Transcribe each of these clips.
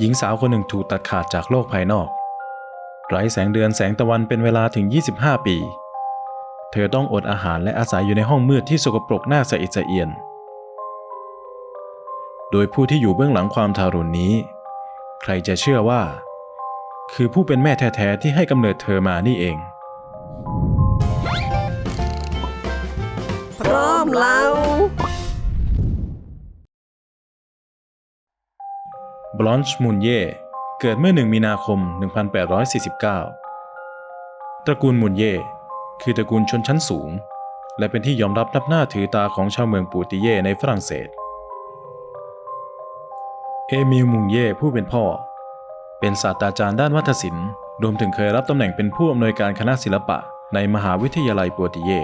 หญิงสาวคนหนึ่งถูกตัดขาดจากโลกภายนอกไร้แสงเดือนแสงตะวันเป็นเวลาถึง 25 ปี เธอต้องอดอาหารและอาศัยอยู่ในห้องมืดที่สกปรกน่าสะอิดสะเอียน โดยผู้ที่อยู่เบื้องหลังความทารุณนี้ ใครจะเชื่อว่า คือผู้เป็นแม่แท้ๆที่ให้กำเนิดเธอมานี่เอง พร้อมแล้ว บลอนช์มูนเย่เกิดเมื่อ 1 มีนาคม 1849 ตระกูลมูนเย่คือตระกูลชนชั้นสูง และเป็นที่ยอมรับนับหน้าถือตาของชาวเมืองปูติเย่ในฝรั่งเศส เอมิลมูนเย่ผู้เป็นพ่อ เป็นศาสตราจารย์ด้านวัฒนศิลป์รวมถึงเคยรับตำแหน่งเป็นผู้อำนวยการคณะศิลปะในมหาวิทยาลัยปูติเย่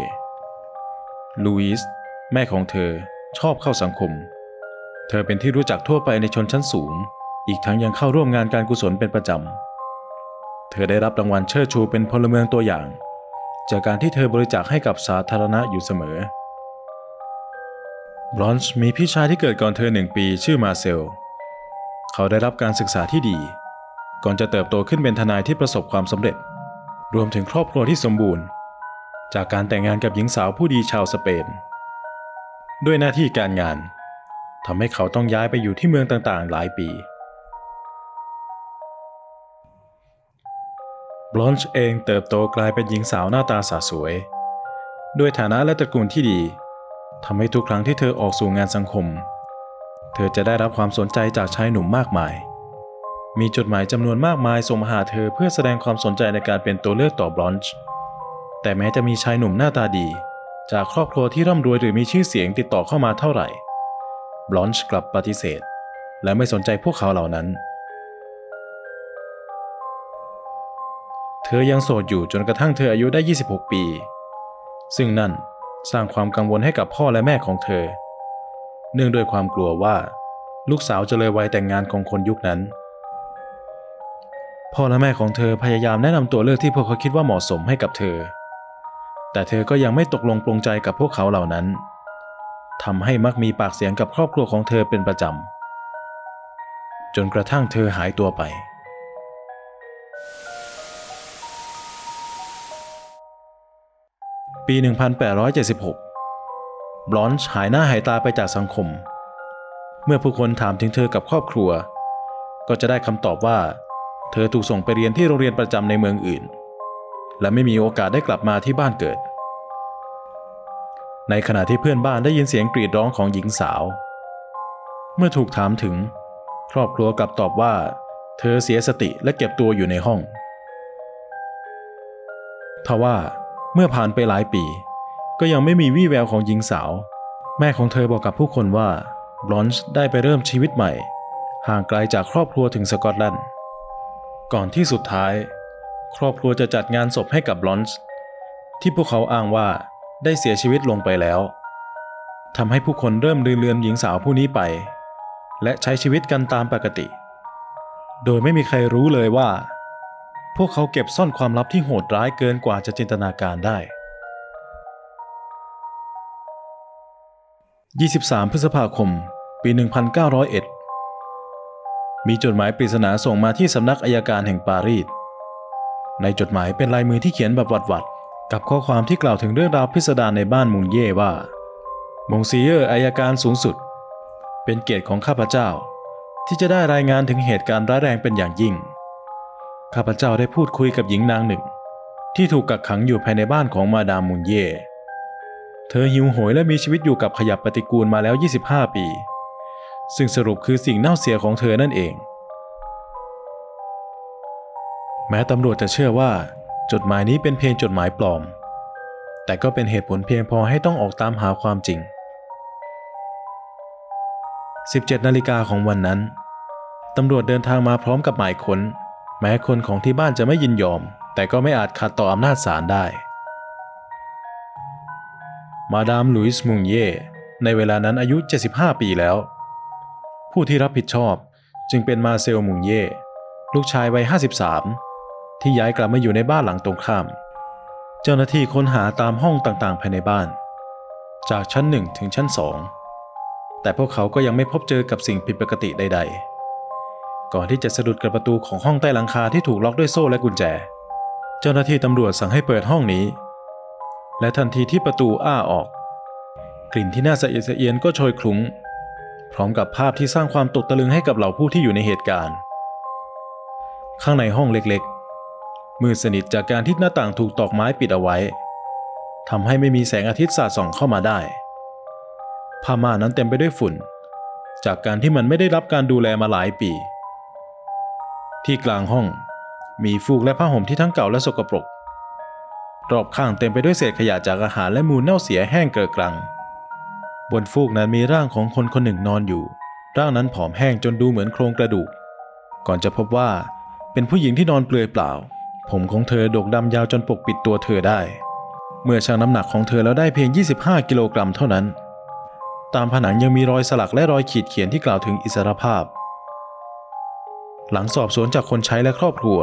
ลูอิส แม่ของเธอชอบเข้าสังคม เธอเป็นที่รู้จักทั่วไปในชนชั้นสูง อีกทั้งยังเข้าร่วมงานการกุศลเป็นประจำ เธอได้รับรางวัลเชิดชูเป็นพลเมืองตัวอย่าง จากการที่เธอบริจาคให้กับสาธารณะอยู่เสมอบรอนช์มีพี่ชายที่เกิดก่อนเธอหนึ่งปีชื่อมาเซล เขาได้รับการศึกษาที่ดี ก่อนจะเติบโตขึ้นเป็นทนายที่ประสบความสำเร็จ รวมถึงครอบครัวที่สมบูรณ์ จากการแต่งงานกับหญิงสาวผู้ดีชาวสเปน ด้วยหน้าที่การงานทำให้เขาต้องย้ายไปอยู่ที่เมืองต่างๆ หลายปี บลอนช์เองเติบโตกลายเป็นหญิงสาวหน้าตาสาสวย ด้วยฐานะและตระกูลที่ดีทำให้ทุกครั้งที่เธอออกสู่งานสังคม เธอจะได้รับความสนใจจากชายหนุ่มมากมาย มีจดหมายจำนวนมากมายส่งมาหาเธอเพื่อแสดงความสนใจในการเป็นตัวเลือกต่อบลอนช์แต่แม้จะมีชายหนุ่มหน้าตาดี จากครอบครัวที่ร่ำรวยหรือมีชื่อเสียงติดต่อเข้ามาเท่าไหร่บลอนช์กลับปฏิเสธ และไม่สนใจพวกเขาเหล่านั้น เธอยังโสดอยู่จนกระทั่งเธออายุได้ 26 ปี ซึ่งนั่นสร้างความกังวลให้กับพ่อและแม่ของเธอ เนื่องด้วยความกลัวว่า ลูกสาวจะเลยวัยแต่งงานของคนยุคนั้น พ่อและแม่ของเธอพยายามแนะนำตัวเลือกที่พวกเขาคิดว่าเหมาะสมให้กับเธอ แต่เธอก็ยังไม่ตกลงปลงใจกับพวกเขาเหล่านั้นทำให้มักมีปากเสียงกับครอบครัวของเธอเป็นประจำจนกระทั่งเธอหายตัวไป ปี 1876 บลอนช์หายหน้าหายตาไปจากสังคม เมื่อผู้คนถามถึงเธอกับครอบครัว ก็จะได้คำตอบว่า เธอถูกส่งไปเรียนที่โรงเรียนประจำในเมืองอื่น และไม่มีโอกาสได้กลับมาที่บ้านเกิด ในขณะที่เพื่อนบ้านได้ยินเสียงกรีดร้องของหญิงสาว เมื่อถูกถามถึง ครอบครัวกลับตอบว่า เธอเสียสติและเก็บตัวอยู่ในห้องทว่า เมื่อผ่านไปหลายปี ก็ยังไม่มีวี่แววของหญิงสาว แม่ของเธอบอกกับผู้คนว่าบลอนช์ได้ไปเริ่มชีวิตใหม่ ห่างไกลจากครอบครัวถึงสกอตแลนด์ ก่อนที่สุดท้าย ครอบครัวจะจัดงานศพให้กับบลอนช์ที่พวกเขาอ้างว่าได้เสียชีวิตลงไปแล้วทำให้ผู้คนเริ่มลืมเลือนหญิงสาวผู้นี้ไป และใช้ชีวิตกันตามปกติ โดยไม่มีใครรู้เลยว่า พวกเขาเก็บซ่อนความลับที่โหดร้ายเกินกว่าจะจินตนาการได้ 23 พฤษภาคม ปี 1901 มีจดหมายปริศนาส่งมาที่สำนักอายการแห่งปารีส ในจดหมายเป็นลายมือที่เขียนแบบหวัดๆ กับข้อความที่กล่าวถึงเรื่องราวพิสดารในบ้านมุงเย่ว่ามงซีเยอร์อายการสูงสุด เป็นเกียรติของข้าพเจ้า ที่จะได้รายงานถึงเหตุการณ์ร้ายแรงเป็นอย่างยิ่ง ข้าพเจ้าได้พูดคุยกับหญิงนางหนึ่ง ที่ถูกกักขังอยู่ภายในบ้านของมาดามมุนเย่เธอหิวโหยและมีชีวิตอยู่กับขยะปฏิกูลมาแล้ว 25 ปี ซึ่งสรุปคือสิ่งเน่าเสียของเธอนั่นเอง แม้ตำรวจจะเชื่อว่า จดหมายนี้เป็นเพียงจดหมายปลอม แต่ก็เป็นเหตุผลเพียงพอให้ต้องออกตามหาความจริง 17 นาฬิกาของวันนั้น ตำรวจเดินทางมาพร้อมกับหมายค้น แม้คนของที่บ้านจะไม่ยินยอม แต่ก็ไม่อาจขัดต่ออำนาจศาลได้ มาดามลุยส์มุงเย่ในเวลานั้นอายุ 75 ปีแล้ว ผู้ที่รับผิดชอบจึงเป็นมาเซลมุงเย่ลูกชายวัย 53 ที่ย้ายกลับมาอยู่ในบ้านหลังตรงข้าม เจ้าหน้าที่ค้นหาตามห้องต่างๆ ภายในบ้าน จากชั้นหนึ่งถึงชั้นสองแต่พวกเขาก็ยังไม่พบเจอกับสิ่งผิดปกติใด ๆ ก่อนที่จะสะดุดกับประตูของห้องใต้หลังคาที่ถูกล็อกด้วยโซ่และกุญแจ เจ้าหน้าที่ตำรวจสั่งให้เปิดห้องนี้ และทันทีที่ประตูอ้าออก กลิ่นที่น่าสะเอียดสะเอียนก็โชยคลุ้ง พร้อมกับภาพที่สร้างความตกตะลึงให้กับเหล่าผู้ที่อยู่ในเหตุการณ์ ข้างในห้องเล็กๆ มืดสนิทจากการที่หน้าต่างถูกตอกไม้ปิดเอาไว้ทำให้ไม่มีแสงอาทิตย์สาดส่องเข้ามาได้ผ้าม่านนั้นเต็มไปด้วยฝุ่น จากการที่มันไม่ได้รับการดูแลมาหลายปี ที่กลางห้อง มีฟูกและผ้าห่มที่ทั้งเก่าและสกปรก รอบข้างเต็มไปด้วยเศษขยะจากอาหารและมูลเน่าเสียแห้งเกลือกรัง บนฟูกนั้นมีร่างของคนคนหนึ่งนอนอยู่ ร่างนั้นผอมแห้งจนดูเหมือนโครงกระดูก ก่อนจะพบว่า เป็นผู้หญิงที่นอนเปลือยเปล่า ผมของเธอโดกดำยาวจนปกปิดตัวเธอได้ เมื่อชั่งน้ำหนักของเธอแล้วได้เพียง 25 กิโลกรัมเท่านั้น ตามผนังยังมีรอยสลักและรอยขีดเขียนที่กล่าวถึงอิสรภาพ หลังสอบสวนจากคนใช้และครอบครัว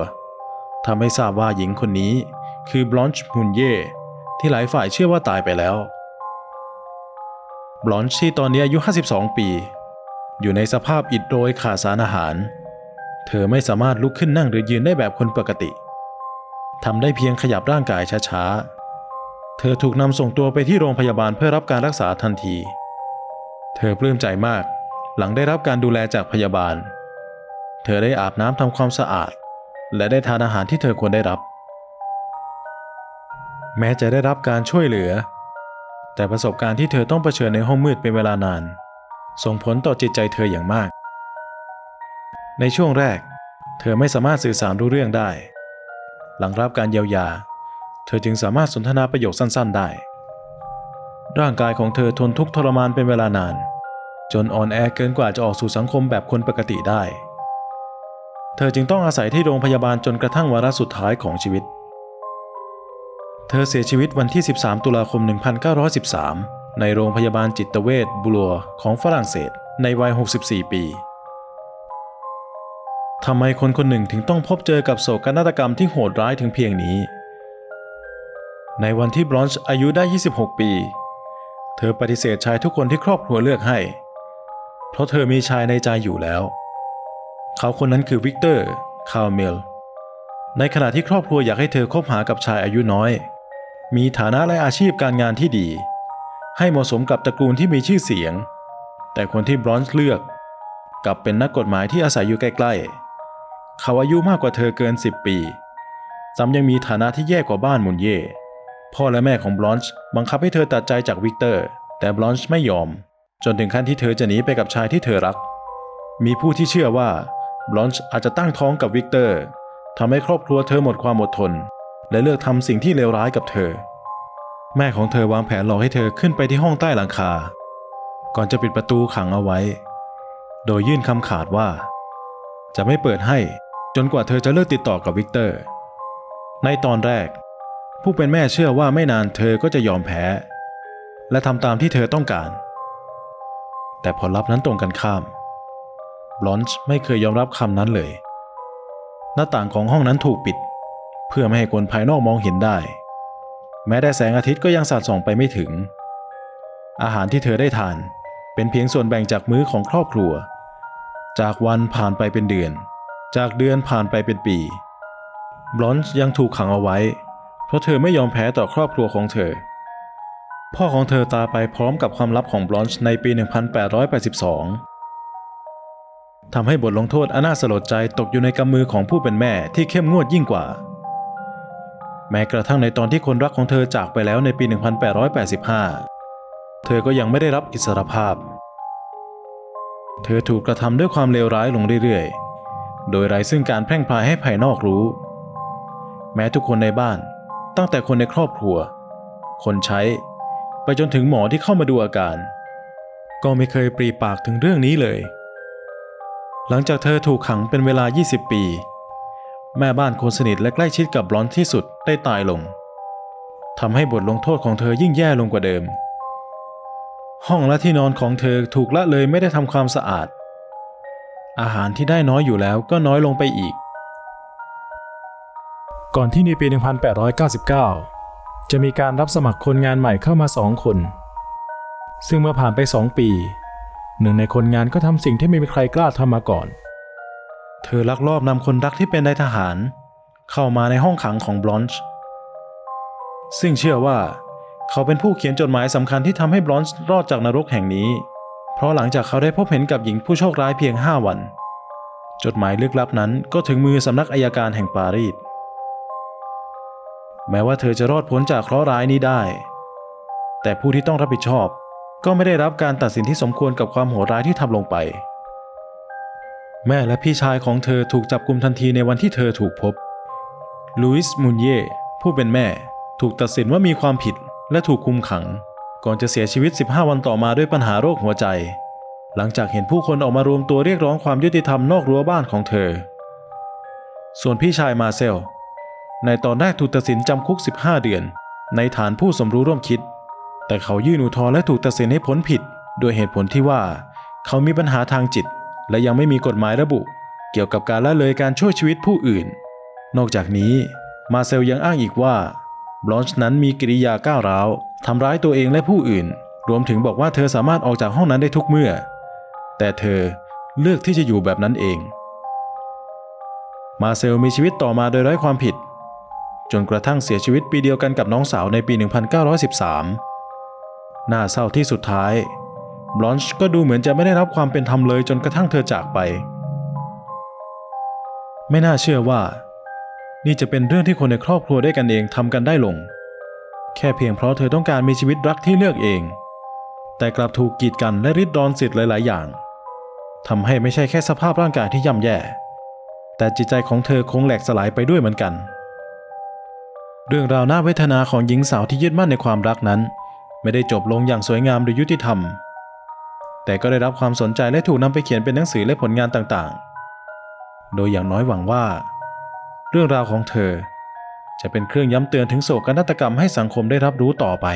ทำให้ทราบว่าหญิงคนนี้คือบลอนช์มุนเย่ที่หลายฝ่ายเชื่อว่าตายไปแล้วบลอนช์ที่ตอนนี้อายุ 52 ปี อยู่ในสภาพอิดโรยขาดสารอาหาร เธอไม่สามารถลุกขึ้นนั่งหรือยืนได้แบบคนปกติทำได้เพียงขยับร่างกายช้าๆ เธอถูกนำส่งตัวไปที่โรงพยาบาลเพื่อรับการรักษาทันที เธอปลื้มใจมากหลังได้รับการดูแลจากพยาบาล เธอได้อาบน้ำทำความสะอาด และได้ทานอาหารที่เธอควรได้รับ แม้จะได้รับการช่วยเหลือ แต่ประสบการณ์ที่เธอต้องเผชิญในห้องมืดเป็นเวลานาน ส่งผลต่อจิตใจเธออย่างมาก ในช่วงแรก เธอไม่สามารถสื่อสารรู้เรื่องได้ หลังรับการเยียวยา เธอจึงสามารถสนทนาประโยคสั้นๆได้ ร่างกายของเธอทนทุกข์ทรมานเป็นเวลานาน จนอ่อนแอเกินกว่าจะออกสู่สังคมแบบคนปกติได้ ธอจึงต้องอาศัยที่โรงพยาบาลจนกระทั่งวาระสุดท้ายของชีวิต เธอเสียชีวิตวันที่ 13 ตุลาคม 1913 ในโรงพยาบาลจิตเวชบูลัวของฝรั่งเศส ในวัย 64 ปีทำไมคนคนหนึ่งถึงต้องพบเจอกับโศกนาฏกรรมที่โหดร้ายถึงเพียงนี้ ในวันที่บลอนช์อายุได้ 26 ปี เธอปฏิเสธชายทุกคนที่ครอบครัวเลือกให้ เพราะเธอมีชายในใจอยู่แล้ว เขาคนนั้นคือวิกเตอร์ คาร์เมล ในขณะที่ครอบครัวอยากให้เธอคบหากับชายอายุน้อย มีฐานะและอาชีพการงานที่ดี ให้เหมาะสมกับตระกูลที่มีชื่อเสียง แต่คนที่บรอนซ์เลือก กลับเป็นนักกฎหมายที่อาศัยอยู่ใกล้ๆ เขาอายุมากกว่าเธอเกิน 10 ปีซ้ำยังมีฐานะที่แย่กว่าบ้านมุนเย่พ่อและแม่ของบลอนช์บังคับให้เธอตัดใจจากวิกเตอร์ แต่บลอนช์ไม่ยอม จนถึงขั้นที่เธอจะหนีไปกับชายที่เธอรัก มีผู้ที่เชื่อว่า ลอนช์อาจจะตั้งท้องกับวิกเตอร์ทำให้ครอบครัวเธอหมดความอดทน และเลือกทำสิ่งที่เลวร้ายกับเธอ แม่ของเธอวางแผนหลอกให้เธอขึ้นไปที่ห้องใต้หลังคา ก่อนจะปิดประตูขังเอาไว้ โดยยื่นคำขาดว่า จะไม่เปิดให้จนกว่าเธอจะเลิกติดต่อกับวิกเตอร์ ในตอนแรก ผู้เป็นแม่เชื่อว่าไม่นานเธอก็จะยอมแพ้ และทำตามที่เธอต้องการ แต่ผลลัพธ์นั้นตรงกันข้าม ลอนช์ไม่เคยยอมรับคำนั้นเลย หน้าต่างของห้องนั้นถูกปิด เพื่อไม่ให้คนภายนอกมองเห็นได้ แม้แต่แสงอาทิตย์ก็ยังสาดส่องไปไม่ถึง อาหารที่เธอได้ทาน เป็นเพียงส่วนแบ่งจากมื้อของครอบครัว จากวันผ่านไปเป็นเดือน จากเดือนผ่านไปเป็นปีบลอนช์ยังถูกขังเอาไว้ เพราะเธอไม่ยอมแพ้ต่อครอบครัวของเธอ พ่อของเธอตายไปพร้อมกับความลับของบลอนช์ในปี 1882 ทำให้บทลงโทษอนาสลดใจตกอยู่ในกำมือของผู้เป็นแม่ที่เข้มงวดยิ่งกว่า แม้กระทั่งในตอนที่คนรักของเธอจากไปแล้วในปี 1885 เธอก็ยังไม่ได้รับอิสรภาพ เธอถูกกระทำด้วยความเลวร้ายลงเรื่อยๆ โดยไร้ซึ่งการแพร่งพายให้ภายนอกรู้ แม้ทุกคนในบ้าน ตั้งแต่คนในครอบครัว คนใช้ ไปจนถึงหมอที่เข้ามาดูอาการ ก็ไม่เคยปรีปากถึงเรื่องนี้เลย หลังจากเธอถูกขังเป็นเวลา 20 ปี แม่บ้านคนสนิทและใกล้ชิดกับบลอนที่สุดได้ตายลงทำให้บทลงโทษของเธอยิ่งแย่ลงกว่าเดิม ห้องและที่นอนของเธอถูกละเลยไม่ได้ทำความสะอาด อาหารที่ได้น้อยอยู่แล้วก็น้อยลงไปอีก ก่อนที่ในปี 1899 จะมีการรับสมัครคนงานใหม่เข้ามาสองคน ซึ่งเมื่อผ่านไปสองปี หนึ่งในคนงานก็ทำสิ่งที่ไม่มีใครกล้าทำมาก่อน เธอลักลอบนำคนรักที่เป็นนายทหาร เข้ามาในห้องขังของบลอนช์ซึ่งเชื่อว่า เขาเป็นผู้เขียนจดหมายสำคัญที่ทำให้บลอนช์รอดจากนรกแห่งนี้ เพราะหลังจากเขาได้พบเห็นกับหญิงผู้โชคร้ายเพียง 5 วัน จดหมายลึกลับนั้นก็ถึงมือสำนักอายการแห่งปารีสแม้ว่าเธอจะรอดพ้นจากเคราะห์ร้ายนี้ได้ แต่ผู้ที่ต้องรับผิดชอบ ก็ไม่ได้รับการตัดสินที่สมควรกับความโหดร้ายที่ทำลงไป แม่และพี่ชายของเธอถูกจับกุมทันทีในวันที่เธอถูกพบ ลุยส์มุนเย่ผู้เป็นแม่ ถูกตัดสินว่ามีความผิดและถูกคุมขัง ก่อนจะเสียชีวิต 15 วันต่อมาด้วยปัญหาโรคหัวใจ หลังจากเห็นผู้คนออกมารวมตัวเรียกร้องความยุติธรรมนอกรั้วบ้านของเธอ ส่วนพี่ชายมาเซล ในตอนแรกถูกตัดสินจำคุก 15 เดือน ในฐานผู้สมรู้ร่วมคิด แต่เขายื่นอุทธรณ์และถูกตัดสินให้พ้นผิด โดยเหตุผลที่ว่า เขามีปัญหาทางจิต และยังไม่มีกฎหมายระบุ เกี่ยวกับการละเลยการช่วยชีวิตผู้อื่น นอกจากนี้มาเซลยังอ้างอีกว่าบลอนช์นั้นมีกิริยาก้าวร้าวทำร้ายตัวเองและผู้อื่น รวมถึงบอกว่าเธอสามารถออกจากห้องนั้นได้ทุกเมื่อ แต่เธอเลือกที่จะอยู่แบบนั้นเอง มาเซลมีชีวิตต่อมาโดยไร้ความผิด จนกระทั่งเสียชีวิตปีเดียวกันกับน้องสาวในปี 1913 น่าเศร้าที่สุดท้ายบลอนช์ก็ดูเหมือนจะไม่ได้รับความเป็นธรรมเลยจนกระทั่งเธอจากไป ไม่น่าเชื่อว่า นี่จะเป็นเรื่องที่คนในครอบครัวด้วยกันเองทำกันได้ลง แค่เพียงเพราะเธอต้องการมีชีวิตรักที่เลือกเอง แต่กลับถูกกีดกันและริดรอนสิทธิ์หลาย ๆ อย่างทำให้ไม่ใช่แค่สภาพร่างกายที่ย่ำแย่ แต่จิตใจของเธอคงแหลกสลายไปด้วยเหมือนกัน เรื่องราวน่าเวทนาของหญิงสาวที่ยึดมั่นในความรักนั้น ไม่ได้จบลงอย่างสวยงามหรือยุติธรรม แต่ก็ได้รับความสนใจและถูกนำไปเขียนเป็นหนังสือและผลงานต่างๆ โดยอย่างน้อยหวังว่า เรื่องราวของเธอ จะเป็นเครื่องย้ำเตือนถึงโศกนาฏกรรมให้สังคมได้รับรู้ต่อไป